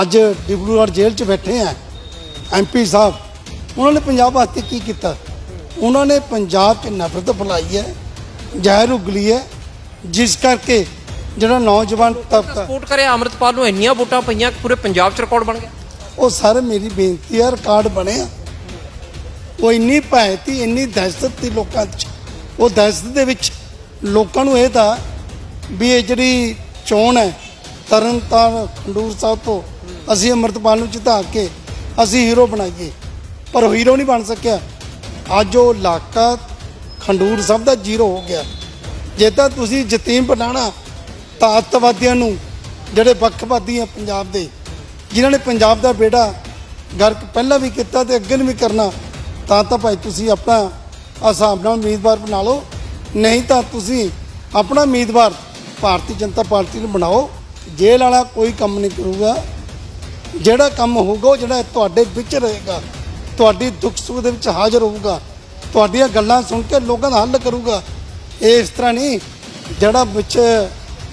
ਅੱਜ ਡਿਬਰੂਗੜ੍ਹ ਜੇਲ੍ਹ 'ਚ ਬੈਠੇ ਆ ਐਮਪੀ ਸਾਹਿਬ। ਉਹਨਾਂ ਨੇ ਪੰਜਾਬ ਵਾਸਤੇ ਕੀ ਕੀਤਾ? ਉਹਨਾਂ ਨੇ ਪੰਜਾਬ 'ਚ ਨਫ਼ਰਤ ਫੈਲਾਈ ਹੈ ਜ਼ਹਿਰ ਉਗਲੀ ਹੈ ਜਿਸ ਕਰਕੇ ਜਿਹੜਾ ਨੌਜਵਾਨ ਤਬਕਾ ਸਪੋਰਟ ਕਰਿਆ ਅਮਰਤਪਾਲ ਨੂੰ ਇੰਨੀਆਂ ਵੋਟਾਂ ਪਈਆਂ ਕਿ ਪੂਰੇ ਪੰਜਾਬ 'ਚ ਰਿਕਾਰਡ ਬਣ ਗਿਆ। ਉਹ ਸਾਰੇ ਮੇਰੀ ਬੇਨਤੀ ਹੈ ਰਿਕਾਰਡ ਬਣਿਆ ਉਹ ਇੰਨੀ ਭੈ ਤੀ ਇੰਨੀ ਦਹਿਸ਼ਤ ਤੀ ਲੋਕਾਂ 'ਚ ਉਹ ਦਹਿਸ਼ਤ ਦੇ ਵਿੱਚ ਲੋਕਾਂ ਨੂੰ ਇਹ ਤਾਂ ਵੀ ਇਹ ਜਿਹੜੀ ਚੋਣ ਹੈ ਤਰਨਤਾਰਨ ਖੰਡੂਰ ਸਾਹਿਬ ਤੋਂ ਅਸੀਂ ਅੰਮ੍ਰਿਤਪਾਲ ਨੂੰ ਜਿਤਾ ਕੇ ਅਸੀਂ ਹੀਰੋ ਬਣਾਈਏ। ਪਰ ਉਹ ਹੀਰੋ ਨਹੀਂ ਬਣ ਸਕਿਆ। ਅੱਜ ਉਹ ਇਲਾਕਾ ਖੰਡੂਰ ਸਭ ਦਾ ਜ਼ੀਰੋ ਹੋ ਗਿਆ। ਜੇ ਤਾਂ ਤੁਸੀਂ ਯਤੀਮ ਬਣਾਉਣਾ ਤਾਂ ਅੱਤਵਾਦੀਆਂ ਨੂੰ, ਜਿਹੜੇ ਵੱਖਵਾਦੀ ਆ ਪੰਜਾਬ ਦੇ, ਜਿਨ੍ਹਾਂ ਨੇ ਪੰਜਾਬ ਦਾ ਬੇੜਾ ਗਰਕ ਪਹਿਲਾਂ ਵੀ ਕੀਤਾ ਤੇ ਅੱਗੇ ਨੂੰ ਵੀ ਕਰਨਾ, ਤਾਂ ਤਾਂ ਭਾਈ ਤੁਸੀਂ ਆਪਣਾ ਹਿਸਾਬ ਨਾਲ ਉਮੀਦਵਾਰ ਬਣਾ ਲਓ। ਨਹੀਂ ਤਾਂ ਤੁਸੀਂ ਆਪਣਾ ਉਮੀਦਵਾਰ ਭਾਰਤੀ ਜਨਤਾ ਪਾਰਟੀ ਨੂੰ ਬਣਾਓ। ਜੇਲ੍ਹ ਵਾਲਾ ਕੋਈ ਕੰਮ ਨਹੀਂ ਕਰੂਗਾ। ਜਿਹੜਾ ਕੰਮ ਹੋਊਗਾ ਉਹ ਜਿਹੜਾ ਤੁਹਾਡੇ ਵਿੱਚ ਰਹੇਗਾ ਤੁਹਾਡੀ ਦੁੱਖ ਸੁੱਖ ਦੇ ਵਿੱਚ ਹਾਜ਼ਰ ਹੋਊਗਾ ਤੁਹਾਡੀਆਂ ਗੱਲਾਂ ਸੁਣ ਕੇ ਲੋਕਾਂ ਦਾ ਹੱਲ ਕਰੂਗਾ। ਇਹ ਇਸ ਤਰ੍ਹਾਂ ਨਹੀਂ ਜਿਹੜਾ ਵਿੱਚ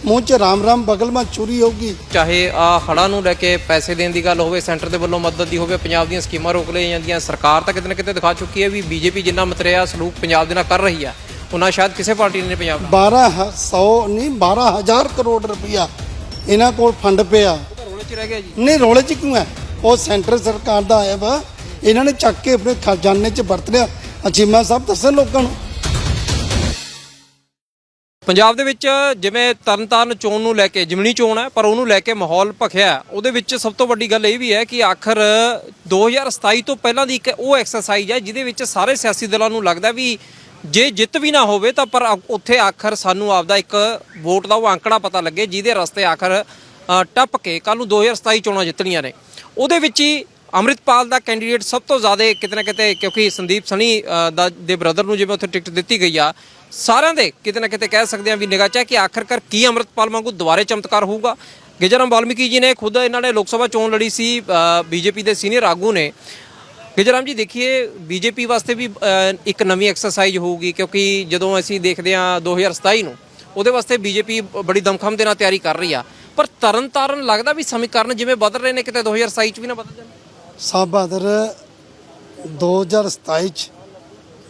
ਮੂੰਹ 'ਚ ਰਾਮ ਰਾਮ ਬਗਲ ਮਾ ਚੋਰੀ ਹੋਊਗੀ। ਚਾਹੇ ਆ ਹੜ੍ਹਾਂ ਨੂੰ ਲੈ ਕੇ ਪੈਸੇ ਦੇਣ ਦੀ ਗੱਲ ਹੋਵੇ ਸੈਂਟਰ ਦੇ ਵੱਲੋਂ ਮਦਦ ਦੀ ਹੋਵੇ ਪੰਜਾਬ ਦੀਆਂ ਸਕੀਮਾਂ ਰੋਕ ਲਈਆਂ ਜਾਂਦੀਆਂ ਸਰਕਾਰ ਤਾਂ ਕਿਤੇ ਨਾ ਕਿਤੇ ਦਿਖਾ ਚੁੱਕੀ ਹੈ ਵੀ ਬੀਜੇਪੀ ਜਿੰਨਾ ਮਤਰਿਆ ਸਲੂਕ ਪੰਜਾਬ ਦੇ ਨਾਲ ਕਰ ਰਹੀ ਆ ਉਹਨਾਂ ਸ਼ਾਇਦ ਕਿਸੇ ਪਾਰਟੀ ਨੇ ਪੰਜਾਬ ਨਾਲ 1200 ਨਹੀਂ 12000 ਕਰੋੜ ਰੁਪਇਆ ਇਹਨਾਂ ਕੋਲ ਫੰਡ ਪਿਆ। 'ਚ ਰਹਿ ਗਿਆ ਜੀ? ਨਹੀਂ ਰੋਲੇ 'ਚ ਕਿਉਂ ਹੈ? ਉਹ ਸੈਂਟਰ ਸਰਕਾਰ ਦਾ ਆਇਆ ਵਾ। ਇਹਨਾਂ ਨੇ ਚੱਕ ਕੇ ਆਪਣੇ ਖਜ਼ਾਨੇ 'ਚ ਵਰਤ ਲਿਆ। ਅਚੀਮਾ ਸਾਹਿਬ ਦੱਸਣ ਲੋਕਾਂ ਨੂੰ। ਪੰਜਾਬ ਦੇ ਵਿੱਚ ਜਿਵੇਂ ਤਰਨਤਾਰਨ ਚੋਣ ਨੂੰ ਲੈ ਕੇ ਜਿਮਣੀ ਚੋਣ ਹੈ ਪਰ ਉਹਨੂੰ ਲੈ ਕੇ ਮਾਹੌਲ ਭਖਿਆ। ਉਹਦੇ ਵਿੱਚ ਸਭ ਤੋਂ ਵੱਡੀ ਗੱਲ ਇਹ ਵੀ ਹੈ ਕਿ ਆਖਰ 2027 ਤੋਂ ਪਹਿਲਾਂ ਦੀ ਇੱਕ ਉਹ ਐਕਸਰਸਾਈਜ਼ ਹੈ ਜਿਹਦੇ ਵਿੱਚ ਸਾਰੇ ਸਿਆਸੀ ਦਲਾਂ ਨੂੰ ਲੱਗਦਾ ਵੀ ਜੇ ਜਿੱਤ ਵੀ ਨਾ ਹੋਵੇ ਤਾਂ ਪਰ ਉੱਥੇ ਆਖਰ ਸਾਨੂੰ ਆਪਦਾ ਇੱਕ ਵੋਟ ਦਾ ਉਹ ਅੰਕੜਾ ਪਤਾ ਲੱਗੇ ਜਿਹਦੇ ਰਸਤੇ ਆਖਰ ਟੱਪ ਕੇ ਕੱਲ ਨੂੰ 2027 ਚੋਣਾਂ ਜਿੱਤਣੀਆਂ ਨੇ। ਉਹਦੇ ਵਿੱਚ ਹੀ ਅੰਮ੍ਰਿਤਪਾਲ ਦਾ ਕੈਂਡੀਡੇਟ ਸਭ ਤੋਂ ਜ਼ਿਆਦਾ ਕਿਤੇ ਨਾ ਕਿਤੇ, ਕਿਉਂਕਿ ਸੰਦੀਪ ਸਣੀ ਦਾ, ਦੇ ਬ੍ਰਦਰ ਨੂੰ ਜਿਵੇਂ ਉੱਥੇ ਟਿਕਟ ਦਿੱਤੀ ਗਈ ਆ, ਸਾਰਿਆਂ ਦੇ ਕਿਤੇ ਨਾ ਕਿਤੇ ਕਹਿ ਸਕਦੇ ਆ ਵੀ ਨਿਗਾਹ ਚ ਕਿ ਆਖਰਕਾਰ ਕੀ ਅੰਮ੍ਰਿਤਪਾਲ ਵਾਂਗੂ ਦੁਬਾਰੇ ਚਮਤਕਾਰ ਹੋਊਗਾ। ਗਿਜਰਾਮ ਵਾਲਮੀਕੀ ਜੀ ਨੇ ਖੁਦ ਇਹਨਾਂ ਨੇ ਲੋਕ ਸਭਾ ਚੋਣ ਲੜੀ ਸੀ ਬੀਜੇਪੀ ਦੇ ਸੀਨੀਅਰ ਆਗੂ ਨੇ। ਗਿਜਰਾਮ ਜੀ ਦੇਖੀਏ, ਬੀਜੇਪੀ ਵਾਸਤੇ ਵੀ ਇੱਕ ਨਵੀਂ ਐਕਸਰਸਾਈਜ਼ ਹੋਊਗੀ, ਕਿਉਂਕਿ ਜਦੋਂ ਅਸੀਂ ਦੇਖਦੇ ਹਾਂ 2027 ਨੂੰ, ਉਹਦੇ ਵਾਸਤੇ ਬੀਜੇਪੀ ਬੜੀ ਦਮਖਮ ਦੇ ਨਾਲ ਤਿਆਰੀ ਕਰ ਰਹੀ ਆ। ਪਰ ਤਰਨ ਤਾਰਨ ਲੱਗਦਾ ਵੀ ਸਮੀਕਰਨ ਜਿਵੇਂ ਬਦਲ ਰਹੇ ਨੇ, ਕਿਤੇ 2027 ਚ ਵੀ ਨਾ ਬਦਲ ਜਾਣ? ਸਾਹਿਬ ਬਹਾਦਰ 2027 ਚ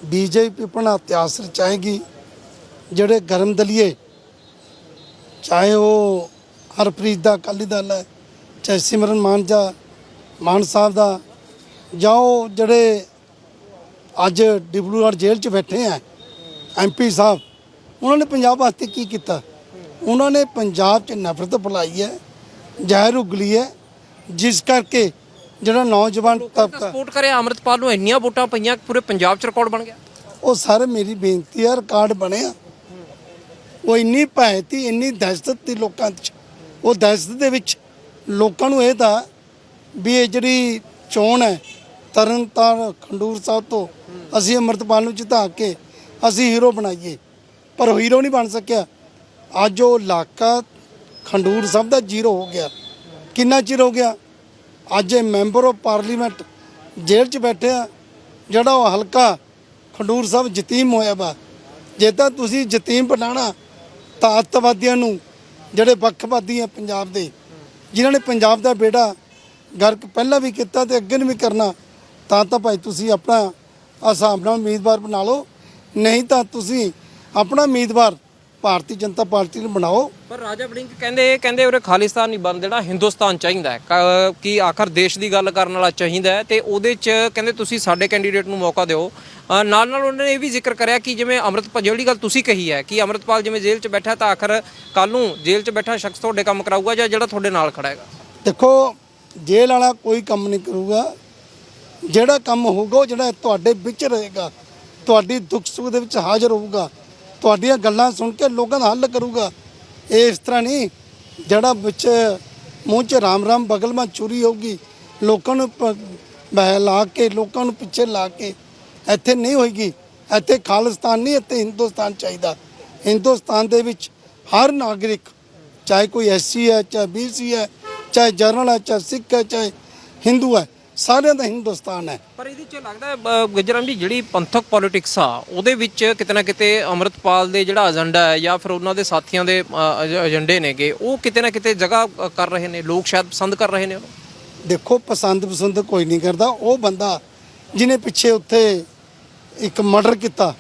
ਬੀਜੇਪੀ ਆਪਣਾ ਇਤਿਹਾਸ ਚਾਹੇਗੀ ਜਿਹੜੇ ਗਰਮ ਦਲੀਏ, ਚਾਹੇ ਉਹ ਹਰਪ੍ਰੀਤ ਦਾ, ਅਕਾਲੀ ਦਲ ਹੈ, ਚਾਹੇ ਸਿਮਰਨ ਮਾਨਜਾ, ਮਾਨ ਸਾਹਿਬ ਦਾ, ਜਾਂ ਉਹ ਜਿਹੜੇ ਅੱਜ ਡਿਬਰੂਗੜ੍ਹ ਜੇਲ੍ਹ 'ਚ ਬੈਠੇ ਆ ਐਮਪੀ ਸਾਹਿਬ, ਉਹਨਾਂ ਨੇ ਪੰਜਾਬ ਵਾਸਤੇ ਕੀ ਕੀਤਾ? ਉਹਨਾਂ ਨੇ ਪੰਜਾਬ 'ਚ ਨਫ਼ਰਤ ਫੈਲਾਈ ਹੈ ਜ਼ਹਿਰ ਉਗਲੀ ਹੈ ਜਿਸ ਕਰਕੇ ਜਿਹੜਾ ਨੌਜਵਾਨ ਤਬਕਾ ਸਪੋਰਟ ਕਰਿਆ ਅਮਰਤਪਾਲ ਨੂੰ ਇੰਨੀਆਂ ਵੋਟਾਂ ਪਈਆਂ ਕਿ ਪੂਰੇ ਪੰਜਾਬ 'ਚ ਰਿਕਾਰਡ ਬਣ ਗਿਆ। ਉਹ ਸਾਰੇ ਮੇਰੀ ਬੇਨਤੀ ਹੈ ਰਿਕਾਰਡ ਬਣਿਆ। ਉਹ ਇੰਨੀ ਭੈ ਤੀ ਇੰਨੀ ਦਹਿਸ਼ਤ ਤੀ ਲੋਕਾਂ 'ਚ। ਉਹ ਦਹਿਸ਼ਤ ਦੇ ਵਿੱਚ ਲੋਕਾਂ ਨੂੰ ਇਹ ਤਾਂ ਵੀ ਇਹ ਜਿਹੜੀ ਚੋਣ ਹੈ ਤਰਨਤਾਰਨ ਖੰਡੂਰ ਸਾਹਿਬ ਤੋਂ ਅਸੀਂ ਅੰਮ੍ਰਿਤਪਾਲ ਨੂੰ ਜਿਤਾ ਕੇ ਅਸੀਂ ਹੀਰੋ ਬਣਾਈਏ। ਪਰ ਹੀਰੋ ਨਹੀਂ ਬਣ ਸਕਿਆ। ਅੱਜ ਉਹ ਇਲਾਕਾ ਖੰਡੂਰ ਸਾਹਿਬ ਦਾ ਜ਼ੀਰੋ ਹੋ ਗਿਆ। ਕਿੰਨਾ ਚਿਰ ਹੋ ਗਿਆ? ਅੱਜ ਇਹ ਮੈਂਬਰ ਆਫ ਪਾਰਲੀਮੈਂਟ ਜੇਲ੍ਹ 'ਚ ਬੈਠੇ ਆ, ਜਿਹੜਾ ਉਹ ਹਲਕਾ ਖੰਡੂਰ ਸਾਹਿਬ ਯਤੀਮ ਹੋਇਆ ਵਾ। ਜੇ ਤਾਂ ਤੁਸੀਂ ਯਤੀਮ ਬਣਾਉਣਾ, ਤਾਂ ਅੱਤਵਾਦੀਆਂ ਨੂੰ, ਜਿਹੜੇ ਵੱਖਵਾਦੀ ਆ ਪੰਜਾਬ ਦੇ, ਜਿਨ੍ਹਾਂ ਨੇ ਪੰਜਾਬ ਦਾ ਬੇੜਾ ਗਰਕ ਪਹਿਲਾਂ ਵੀ ਕੀਤਾ ਤੇ ਅੱਗੇ ਨੂੰ ਵੀ ਕਰਨਾ, ਤਾਂ ਤਾਂ ਭਾਈ ਤੁਸੀਂ ਆਪਣਾ ਹਿਸਾਬ ਨਾਲ ਉਮੀਦਵਾਰ ਬਣਾ ਲਓ। ਨਹੀਂ ਤਾਂ ਤੁਸੀਂ ਆਪਣਾ ਉਮੀਦਵਾਰ ਭਾਰਤੀ ਜਨਤਾ ਪਾਰਟੀ ਨੂੰ ਬਣਾਓ। ਪਰ ਰਾਜਾ ਵੜਿੰਗ ਕਹਿੰਦੇ ਕਹਿੰਦੇ ਉਰੇ ਖਾਲਿਸਤਾਨ ਨਹੀਂ ਬਣ ਦੇਣਾ ਹਿੰਦੁਸਤਾਨ ਚਾਹੀਦਾ ਹੈ। ਕ- ਆਖਰ ਦੇਸ਼ ਦੀ ਗੱਲ ਕਰਨ ਵਾਲਾ ਚਾਹੀਦਾ ਹੈ ਤੇ ਉਹਦੇ 'ਚ ਕਹਿੰਦੇ ਤੁਸੀਂ ਸਾਡੇ ਕੈਂਡੀਡੇਟ ਨੂੰ ਮੌਕਾ ਦਿਓ। ਨਾਲ ਨਾਲ ਉਹਨਾਂ ਨੇ ਇਹ ਵੀ ਜ਼ਿਕਰ ਕਰਿਆ ਕਿ ਜਿਵੇਂ ਅੰਮ੍ਰਿਤਪਾਲ ਜਿਹੜੀ ਗੱਲ ਤੁਸੀਂ ਕਹੀ ਹੈ ਕਿ ਅੰਮ੍ਰਿਤਪਾਲ ਜਿਵੇਂ ਜੇਲ੍ਹ 'ਚ ਬੈਠਾ ਤਾਂ ਆਖਰ ਕੱਲ ਨੂੰ ਜੇਲ੍ਹ 'ਚ ਬੈਠਾ ਸ਼ਖਸ ਤੁਹਾਡੇ ਕੰਮ ਕਰਾਊਗਾ ਜਾਂ ਜਿਹੜਾ ਤੁਹਾਡੇ ਨਾਲ ਖੜਾ ਹੈਗਾ? ਦੇਖੋ ਜੇਲ੍ਹ ਵਾਲਾ ਕੋਈ ਕੰਮ ਨਹੀਂ ਕਰੂਗਾ। ਜਿਹੜਾ ਕੰਮ ਹੋਊਗਾ ਉਹ ਜਿਹੜਾ ਤੁਹਾਡੇ ਵਿੱਚ ਰਹੇਗਾ ਤੁਹਾਡੀ ਦੁੱਖ ਸੁੱਖ ਦੇ ਵਿੱਚ ਹਾਜ਼ਰ ਹੋਊਗਾ। ਤੁਹਾਡੀਆਂ ਗੱਲਾਂ ਸੁਣ ਕੇ ਲੋਕਾਂ ਦਾ ਹੱਲ ਕਰੂਗਾ। ਇਹ ਇਸ ਤਰ੍ਹਾਂ ਨਹੀਂ, ਜਿਹੜਾ ਵਿੱਚ ਮੂੰਹ 'ਚ ਰਾਮ ਰਾਮ ਬਗਲ ਮਾ ਚੂਰੀ ਹੋਊਗੀ, ਲੋਕਾਂ ਨੂੰ ਪ- ਬਹਿਲਾ ਕੇ, ਲੋਕਾਂ ਨੂੰ ਪਿੱਛੇ ਲਾ ਕੇ, ਇੱਥੇ ਨਹੀਂ ਹੋਏਗੀ। ਇੱਥੇ ਖਾਲਿਸਤਾਨ ਨਹੀਂ, ਇੱਥੇ ਹਿੰਦੁਸਤਾਨ ਚਾਹੀਦਾ। ਹਿੰਦੁਸਤਾਨ ਦੇ ਵਿੱਚ ਹਰ ਨਾਗਰਿਕ, ਚਾਹੇ ਕੋਈ ਐਸਸੀ ਹੈ, ਚਾਹੇ ਬੀਸੀ ਹੈ, ਚਾਹੇ ਜਰਨਲ ਹੈ, ਚਾਹੇ ਸਿੱਖ ਹੈ, ਚਾਹੇ ਹਿੰਦੂ ਹੈ ਸਾਰਿਆਂ ਦਾ ਹਿੰਦੁਸਤਾਨ ਹੈ। ਪਰ ਇਹਦੇ ਚ ਲੱਗਦਾ ਗੁਜਰਾਮ ਜੀ ਜਿਹੜੀ ਪੰਥਕ ਪੋਲਿਟਿਕਸ ਆ ਉਹਦੇ ਵਿੱਚ ਕਿਤੇ ਨਾ ਕਿਤੇ ਅਮਰਤਪਾਲ ਦੇ ਜਿਹੜਾ ਏਜੰਡਾ ਹੈ ਜਾਂ ਫਿਰ ਉਹਨਾਂ ਦੇ ਸਾਥੀਆਂ ਦੇ ਏਜੰਡੇ ਨੇਗੇ ਉਹ ਕਿਤੇ ਨਾ ਕਿਤੇ ਜਗ੍ਹਾ ਕਰ ਰਹੇ ਨੇ ਲੋਕ ਸ਼ਾਇਦ ਪਸੰਦ ਕਰ ਰਹੇ ਨੇ ਉਹਨੂੰ। ਦੇਖੋ ਪਸੰਦ ਪਸੰਦ ਕੋਈ ਨਹੀਂ ਕਰਦਾ। ਉਹ ਬੰਦਾ ਜਿਹਨੇ ਪਿੱਛੇ ਉੱਥੇ ਇੱਕ ਮਰਡਰ ਕੀਤਾ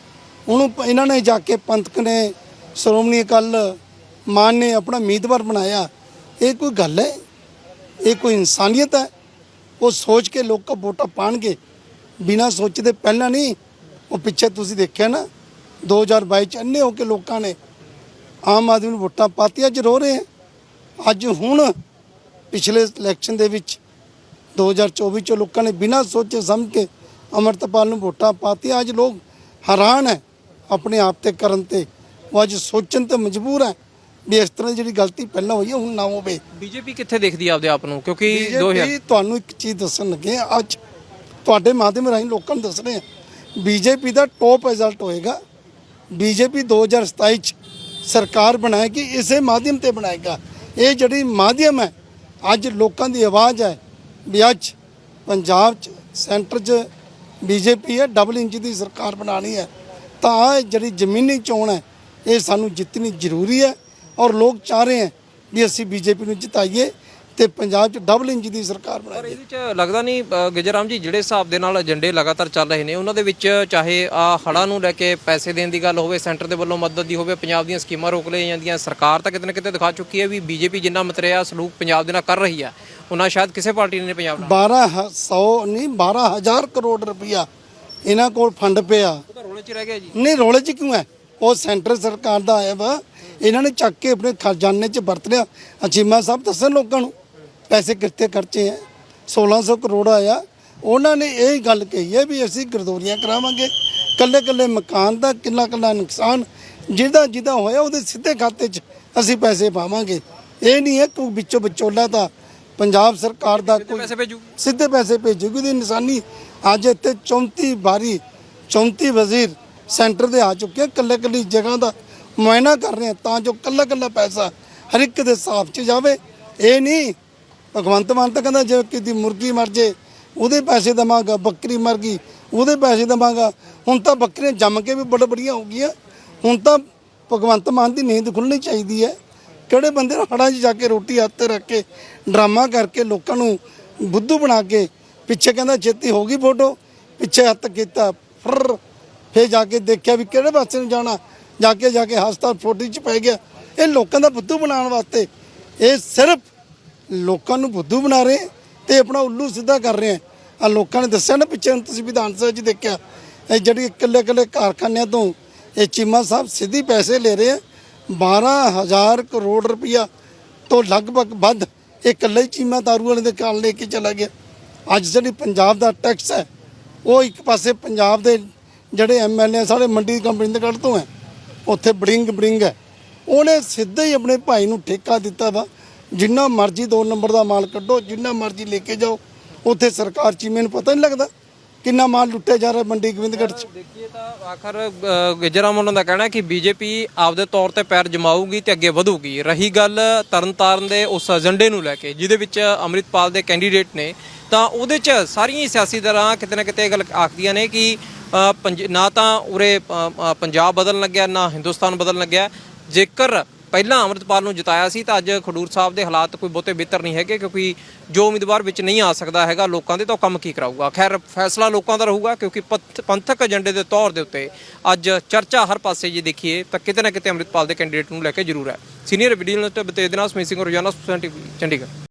ਉਹਨੂੰ ਇਹਨਾਂ ਨੇ ਜਾ ਕੇ ਪੰਥਕ ਨੇ ਸ਼੍ਰੋਮਣੀ ਅਕਾਲ ਮਾਨ ਨੇ ਆਪਣਾ ਉਮੀਦਵਾਰ ਬਣਾਇਆ। ਇਹ ਕੋਈ ਗੱਲ ਹੈ? ਇਹ ਕੋਈ ਇਨਸਾਨੀਅਤ ਹੈ? ਉਹ ਸੋਚ ਕੇ ਲੋਕ ਵੋਟਾਂ ਪਾਣਗੇ। ਬਿਨਾਂ ਸੋਚਦੇ ਪਹਿਲਾਂ ਨਹੀਂ, ਉਹ ਪਿੱਛੇ ਤੁਸੀਂ ਦੇਖਿਆ ਨਾ 2022 ਚ ਅੰਨੇ ਹੋ ਕੇ ਲੋਕਾਂ ਨੇ ਆਮ ਆਦਮੀ ਨੂੰ ਵੋਟਾਂ ਪਾਤੀਆਂ, ਅੱਜ ਰੋ ਰਹੇ ਹੈ ਅੱਜ ਹੁਣ ਪਿਛਲੇ ਇਲੈਕਸ਼ਨ ਦੇ ਵਿੱਚ 2024 ਚ ਲੋਕਾਂ ਨੇ ਬਿਨਾਂ ਸੋਚੇ ਸਮਝ ਕੇ ਅਮਰਤਪਾਲ ਨੂੰ ਵੋਟਾਂ ਪਾਤੀਆਂ। ਅੱਜ ਲੋਕ ਹੈਰਾਨ ਹੈ, ਆਪਣੇ ਆਪ ਤੇ ਕਰਨ ਤੇ। ਉਹ ਅੱਜ ਸੋਚਣ ਤੇ ਮਜਬੂਰ ਹੈ। ਵੀ ਇਸ ਤਰ੍ਹਾਂ ਦੀ ਜਿਹੜੀ ਗਲਤੀ ਪਹਿਲਾਂ ਹੋਈ ਹੈ ਹੁਣ ਨਾ ਹੋਵੇ। ਬੀਜੇਪੀ ਕਿੱਥੇ ਦੇਖਦੀ ਹੈ ਆਪਦੇ ਆਪ ਨੂੰ? ਕਿਉਂਕਿ 2000 ਬੀਜੇਪੀ ਤੁਹਾਨੂੰ ਇੱਕ ਚੀਜ਼ ਦੱਸਣ ਲੱਗੇ ਹਾਂ ਅੱਜ ਤੁਹਾਡੇ ਮਾਧਿਅਮ ਰਾਹੀਂ ਲੋਕਾਂ ਨੂੰ ਦੱਸ ਰਹੇ ਹਾਂ ਬੀਜੇਪੀ ਦਾ ਟੌਪ ਰਿਜ਼ਲਟ ਹੋਏਗਾ। ਬੀਜੇਪੀ 2027 ਚ ਸਰਕਾਰ ਬਣਾਏਗੀ ਇਸੇ ਮਾਧਿਅਮ ਤੇ ਬਣਾਏਗਾ। ਇਹ ਜਿਹੜੀ ਮਾਧਿਅਮ ਹੈ ਅੱਜ ਲੋਕਾਂ ਦੀ ਆਵਾਜ਼ ਹੈ ਵੀ ਅੱਜ ਪੰਜਾਬ ਚ ਸੈਂਟਰ ਚ ਬੀਜੇਪੀ ਹੈ ਡਬਲ ਇੰਚ ਦੀ ਸਰਕਾਰ ਬਣਾਣੀ ਹੈ। ਤਾਂ ਆਹ ਜਿਹੜੀ ਜ਼ਮੀਨੀ ਚੋਣ ਹੈ ਇਹ ਸਾਨੂੰ ਜਿੱਤਣੀ ਜ਼ਰੂਰੀ ਹੈ। ਔਰ ਲੋਕ ਚਾਹ ਰਹੇ ਹੈ ਵੀ ਅਸੀਂ ਬੀਜੇਪੀ ਨੂੰ ਜਿਤਾਈਏ ਤੇ ਪੰਜਾਬ 'ਚ ਡਬਲ ਇੰਚ ਦੀ ਸਰਕਾਰ ਪਰ ਬਣਾਈਏ ਇਹਦੇ ਚ ਲੱਗਦਾ ਨਹੀਂ ਅ, ਗਿਜਰਾਮ ਜੀ ਜਿਹੜੇ ਹਿਸਾਬ ਦੇ ਨਾਲ ਏਜੰਡੇ ਲਗਾਤਾਰ ਚੱਲ ਰਹੇ ਨੇ ਉਹਨਾਂ ਦੇ ਵਿੱਚ ਚਾਹੇ ਆ ਹੜ੍ਹਾਂ ਨੂੰ ਲੈ ਕੇ ਪੈਸੇ ਦੇਣ ਦੀ ਗੱਲ ਹੋਵੇ ਸੈਂਟਰ ਦੇ ਵੱਲੋਂ ਮਦਦ ਦੀ ਹੋਵੇ ਪੰਜਾਬ ਦੀਆਂ ਸਕੀਮਾਂ ਰੋਕ ਲਈਆਂ ਜਾਂਦੀਆਂ ਸਰਕਾਰ ਤਾਂ ਕਿਤੇ ਨਾ ਕਿਤੇ ਦਿਖਾ ਚੁੱਕੀ ਹੈ ਵੀ ਬੀਜੇਪੀ ਜਿੰਨਾ ਮਤਰਿਆ ਸਲੂਕ ਪੰਜਾਬ ਦੇ ਨਾਲ ਕਰ ਰਹੀ ਹੈ ਉਹਨਾਂ ਸ਼ਾਇਦ ਕਿਸੇ ਪਾਰਟੀ ਨੇ ਪੰਜਾਬ ਨਾਲ 1200 ਨਹੀਂ 12000 ਕਰੋੜ ਰੁਪਇਆ ਇਹਨਾਂ ਕੋਲ ਫੰਡ ਪਿਆ। ਉਹ ਤਾਂ ਰੋਲੇ 'ਚ ਰਹਿ ਗਿਆ ਜੀ। ਨਹੀਂ ਰੋਲੇ 'ਚ ਕਿਉਂ ਹੈ? ਉਹ ਸੈਂਟਰ ਸਰਕਾਰ ਦਾ ਆਇਆ ਵਾ। ਇਹਨਾਂ ਨੇ ਚੱਕ ਕੇ ਆਪਣੇ ਖਜ਼ਾਨੇ 'ਚ ਵਰਤ ਲਿਆ। ਅਚੀਮਾ ਸਾਹਿਬ ਦੱਸਣ ਲੋਕਾਂ ਨੂੰ ਪੈਸੇ ਕਿੱਥੇ ਖਰਚੇ ਹੈ 1600 ਕਰੋੜ ਆਇਆ। ਉਹਨਾਂ ਨੇ ਇਹ ਗੱਲ ਕਹੀ ਹੈ ਵੀ ਅਸੀਂ ਗਰਦੌਰੀਆਂ ਕਰਾਵਾਂਗੇ। ਕੱਲੇ ਕੱਲੇ ਮਕਾਨ ਦਾ ਕਿੰਨਾ ਕਿੰਨਾ ਨੁਕਸਾਨ ਜਿਹਦਾ ਜਿਹਦਾ ਹੋਇਆ ਉਹਦੇ ਸਿੱਧੇ ਖਾਤੇ 'ਚ ਅਸੀਂ ਪੈਸੇ ਪਾਵਾਂਗੇ। ਇਹ ਨਹੀਂ ਹੈ ਕੋਈ ਵਿੱਚੋਂ ਵਿਚੋਲਾ ਤਾਂ ਪੰਜਾਬ ਸਰਕਾਰ ਦਾ ਕੋਈ ਪੈਸੇ ਭੇਜੂ ਸਿੱਧੇ ਪੈਸੇ ਭੇਜੂਗੀ ਉਹਦੀ ਨਿਸ਼ਾਨੀ। ਅੱਜ ਇੱਥੇ 34 ਵਾਰੀ 34 ਵਜ਼ੀਰ ਸੈਂਟਰ ਦੇ ਆ ਚੁੱਕੇ ਕੱਲੇ ਕੱਲੀ ਜਗ੍ਹਾ ਦਾ ਮੁਆਇਨਾ ਕਰ ਰਹੇ ਆ ਤਾਂ ਜੋ ਕੱਲਾ ਕੱਲਾ ਪੈਸਾ ਹਰ ਇੱਕ ਦੇ ਹਿਸਾਬ 'ਚ ਜਾਵੇ। ਇਹ ਨਹੀਂ, ਭਗਵੰਤ ਮਾਨ ਤਾਂ ਕਹਿੰਦਾ ਜੇ ਕਿਤੇ ਮੁਰਗੀ ਮਰ ਜੇ, ਉਹਦੇ ਪੈਸੇ ਦਵਾਂਗਾ, ਬੱਕਰੀ ਮਰ ਗਈ, ਉਹਦੇ ਪੈਸੇ ਦਵਾਂਗਾ। ਹੁਣ ਤਾਂ ਬੱਕਰੀਆਂ ਜੰਮ ਕੇ ਵੀ ਬੜ ਬੜੀਆਂ ਹੋ ਗਈਆਂ। ਹੁਣ ਤਾਂ ਭਗਵੰਤ ਮਾਨ ਦੀ ਨੀਂਦ ਖੁੱਲਣੀ ਚਾਹੀਦੀ ਹੈ। ਕਿਹੜੇ ਬੰਦੇ ਨੂੰ ਹੜਾਂ 'ਚ ਜਾ ਕੇ ਰੋਟੀ ਹੱਥ ਤੇ ਰੱਖ ਕੇ ਡਰਾਮਾ ਕਰਕੇ ਲੋਕਾਂ ਨੂੰ ਬੁੱਧੂ ਬਣਾ ਕੇ ਪਿੱਛੇ ਕਹਿੰਦਾ ਛੇਤੀ ਹੋ ਗਈ ਫੋਟੋ, ਪਿੱਛੇ ਹੱਥ ਕੀਤਾ, ਫਰ, ਫੇਰ ਜਾ ਕੇ ਦੇਖਿਆ ਵੀ ਕਿਹੜੇ ਪਾਸੇ ਨੂੰ ਜਾਣਾ। ਜਾ ਕੇ ਜਾ ਕੇ ਹਸਪਤਾਲ ਫੋਟੋ 'ਚ ਪੈ ਗਿਆ। ਇਹ ਲੋਕਾਂ ਦਾ ਬੁੱਧੂ ਬਣਾਉਣ ਵਾਸਤੇ। ਇਹ ਸਿਰਫ ਲੋਕਾਂ ਨੂੰ ਬੁੱਧੂ ਬਣਾ ਰਹੇ ਤੇ ਆਪਣਾ ਉੱਲੂ ਸਿੱਧਾ ਕਰ ਰਹੇ ਆ। ਲੋਕਾਂ ਨੇ ਦੱਸਿਆ ਨਾ ਪਿੱਛੇ ਹੁਣ ਤੁਸੀਂ ਵਿਧਾਨ ਸਭਾ 'ਚ ਦੇਖਿਆ। ਇਹ ਜਿਹੜੀ ਇਕੱਲੇ ਇਕੱਲੇ ਕਾਰਖਾਨਿਆਂ ਤੋਂ ਇਹ ਚੀਮਾ ਸਾਹਿਬ ਸਿੱਧੀ ਪੈਸੇ ਲੈ ਰਹੇ ਆ। 12000 ਕਰੋੜ ਰੁਪਇਆ ਤੋਂ ਲਗਭਗ ਵੱਧ ਇਹ ਇਕੱਲੇ ਚੀਮਾ ਦਾਰੂ ਵਾਲੇ ਦੇ ਕਾਲ ਲੈ ਕੇ ਚਲਾ ਗਿਆ। ਅੱਜ ਜਿਹੜੀ ਪੰਜਾਬ ਦਾ ਟੈਕਸ ਹੈ, ਉਹ ਇੱਕ ਪਾਸੇ ਪੰਜਾਬ ਦੇ ਜਿਹੜੇ ਐਮਐਲਏ ਸਾਰੇ ਮੰਡੀ ਕੰਪਨੀ ਦੇ ਕੱਢ ਤੋਂ ਹੈ। ਉੱਥੇ ਬੜਿੰਗ ਬੜਿੰਗ ਹੈ। ਉਹਨੇ ਸਿੱਧੇ ਹੀ ਆਪਣੇ ਭਾਈ ਨੂੰ ਠੇਕਾ ਦਿੱਤਾ ਵਾ। ਜਿੰਨਾ ਮਰਜ਼ੀ ਦੋ ਨੰਬਰ ਦਾ ਮਾਲ ਕੱਢੋ ਜਿੰਨਾ ਮਰਜ਼ੀ ਲੈ ਕੇ ਜਾਓ ਉੱਥੇ ਸਰਕਾਰ ਚੀਮੇ ਨੂੰ ਪਤਾ ਨਹੀਂ ਲੱਗਦਾ ਕਿੰਨਾ ਮਾਲ ਲੁੱਟਿਆ ਜਾ ਰਿਹਾ ਮੰਡੀ ਗੋਬਿੰਦਗੜ੍ਹ 'ਚ। ਦੇਖੀਏ ਤਾਂ ਆਖਰ ਅ, ਉਹਨਾਂ ਦਾ ਕਹਿਣਾ ਹੈ ਕਿ ਬੀਜੇਪੀ ਆਪਦੇ ਤੌਰ ਤੇ ਪੈਰ ਜਮਾਊਗੀ ਤੇ ਅੱਗੇ ਵਧੂਗੀ। ਰਹੀ ਗੱਲ ਤਰਨਤਾਰਨ ਦੇ ਉਸ ਏਜੰਡੇ ਨੂੰ ਲੈ ਕੇ ਜਿਹਦੇ ਵਿੱਚ ਅੰਮ੍ਰਿਤਪਾਲ ਦੇ ਕੈਂਡੀਡੇਟ ਨੇ ਤਾਂ ਉਹਦੇ 'ਚ ਸਾਰੀਆਂ ਸਿਆਸੀ ਦਰਾਂ ਕਿਤੇ ਨਾ ਕਿਤੇ ਇਹ ਗੱਲ ਆਖਦੀਆਂ ਨੇ ਕਿ ਨਾ ਤਾਂ ਉਰੇ ਪੰਜਾਬ ਬਦਲਣ ਲੱਗਿਆ, ਨਾ ਹਿੰਦੁਸਤਾਨ ਬਦਲਣ ਲੱਗਿਆ। ਜੇਕਰ ਪਹਿਲਾਂ ਅੰਮ੍ਰਿਤਪਾਲ ਨੂੰ ਜਿਤਾਇਆ ਸੀ, ਤਾਂ ਅੱਜ ਖਡੂਰ ਸਾਹਿਬ ਦੇ ਹਾਲਾਤ ਕੋਈ ਬਹੁਤੇ ਬਿਹਤਰ ਨਹੀਂ ਹੈਗੇ, ਕਿਉਂਕਿ ਜੋ ਉਮੀਦਵਾਰ ਵਿੱਚ ਨਹੀਂ ਆ ਸਕਦਾ ਹੈਗਾ, ਲੋਕਾਂ ਦੇ ਤਾਂ ਉਹ ਕੰਮ ਕੀ ਕਰਾਊਗਾ? ਖੈਰ, ਫੈਸਲਾ ਲੋਕਾਂ ਦਾ ਰਹੂਗਾ, ਕਿਉਂਕਿ ਪੰਥ- ਪੰਥਕ ਏਜੰਡੇ ਦੇ ਤੌਰ ਦੇ ਉੱਤੇ ਅੱਜ ਚਰਚਾ ਹਰ ਪਾਸੇ ਜੇ ਦੇਖੀਏ, ਤਾਂ ਕਿਤੇ ਨਾ ਕਿਤੇ ਅੰਮ੍ਰਿਤਪਾਲ ਦੇ ਕੈਂਡੀਡੇਟ ਨੂੰ ਲੈ ਕੇ ਜ਼ਰੂਰ ਹੈ। ਸੀਨੀਅਰ ਵੀਡੀਓ ਜਰਨਲਿਸਟ ਬਤੇਜਨਾਸ ਸਿੰਘ ਰੋਜ਼ਾਨਾ ਸੁਸਾਇਟੀ ਚੰਡੀਗੜ੍ਹ।